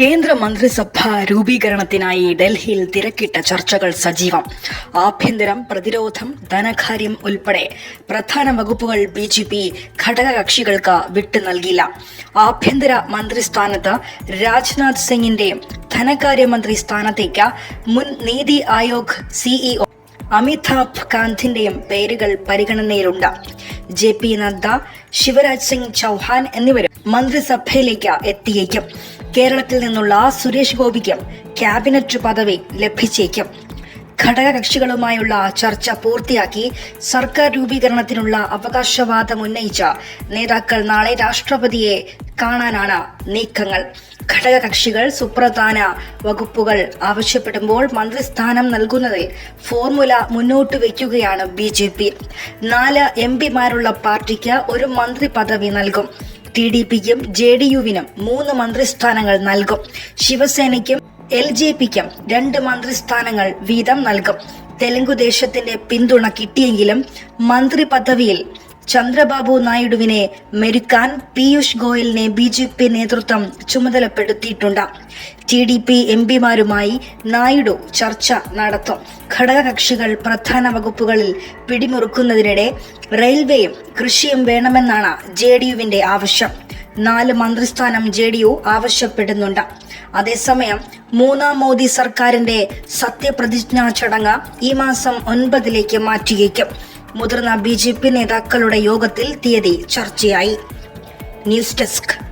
കേന്ദ്ര മന്ത്രിസഭ രൂപീകരണത്തിനായി ഡൽഹിയിൽ തിരക്കിട്ട ചർച്ചകൾ സജീവം. ആഭ്യന്തരം പ്രതിരോധം ധനകാര്യം ഉൾപ്പെടെ പ്രധാന വകുപ്പുകൾ ബി ജെ പി ഘടകകക്ഷികൾക്ക് വിട്ടു നൽകില്ല ആഭ്യന്തര മന്ത്രിസ്ഥാനത്ത് രാജ്നാഥ് സിംഗിന്റെ ധനകാര്യമന്ത്രി സ്ഥാനത്തേക്ക് മുൻ നീതി ആയോഗ് സിഇഒ അമിതാഭ് കാന്തിന്റെയും പേരുകൾ പരിഗണനയിലുണ്ട്. ജെ പി നദ്ദ ശിവരാജ് സിംഗ് ചൗഹാൻ എന്നിവരും മന്ത്രിസഭയിലേക്ക് എത്തിയേക്കും. കേരളത്തിൽ നിന്നുള്ള സുരേഷ് ഗോപിക്കും ക്യാബിനറ്റ് പദവി ലഭിച്ചേക്കും. ഘടകകക്ഷികളുമായുള്ള ചർച്ച പൂർത്തിയാക്കി സർക്കാർ രൂപീകരണത്തിനുള്ള അവകാശവാദം ഉന്നയിച്ച നേതാക്കൾ നാളെ രാഷ്ട്രപതിയെ കാണാനാണ് നീക്കങ്ങൾ. ഘടകകക്ഷികൾ സുപ്രധാന വകുപ്പുകൾ ആവശ്യപ്പെടുമ്പോൾ മന്ത്രിസ്ഥാനം നൽകുന്നതിൽ ഫോർമുല മുന്നോട്ട് വയ്ക്കുകയാണ് ബി ജെ പി. നാല് എം പിമാരുള്ള പാർട്ടിക്ക് ഒരു മന്ത്രി പദവി നൽകും. ടി ഡി പിക്കും ജെ ഡി യുവിനും മൂന്ന് മന്ത്രിസ്ഥാനങ്ങൾ നൽകും. ശിവസേനയ്ക്കും എൽ ജെ പിക്കും രണ്ട് മന്ത്രിസ്ഥാനങ്ങൾ വീതം നൽകും. തെലുങ്കുദേശത്തിന്റെ പിന്തുണ കിട്ടിയെങ്കിലും മന്ത്രി പദവിയിൽ ചന്ദ്രബാബു നായിഡുവിനെ മെരുക്കാൻ പീയൂഷ് ഗോയലിനെ ബി ജെ പി നേതൃത്വം ചുമതലപ്പെടുത്തിയിട്ടുണ്ട്. ടി ഡി പി എം പിമാരുമായി നായിഡു ചർച്ച നടത്തും. ഘടകകക്ഷികൾ പ്രധാന വകുപ്പുകളിൽ പിടിമുറുക്കുന്നതിനിടെ റെയിൽവേയും കൃഷിയും വേണമെന്നാണ് ജെ ഡി യുവിന്റെ ആവശ്യം. നാല് മന്ത്രിസ്ഥാനം ജെ ഡി യു ആവശ്യപ്പെടുന്നുണ്ട്. അതേസമയം മൂന്നാം മോദി സർക്കാരിന്റെ സത്യപ്രതിജ്ഞാ ചടങ്ങ് ഈ മാസം ഒൻപതിലേക്ക് മാറ്റിയേക്കും. മുതിർന്ന ബി നേതാക്കളുടെ യോഗത്തിൽ തീയതി ചർച്ചയായി. News desk.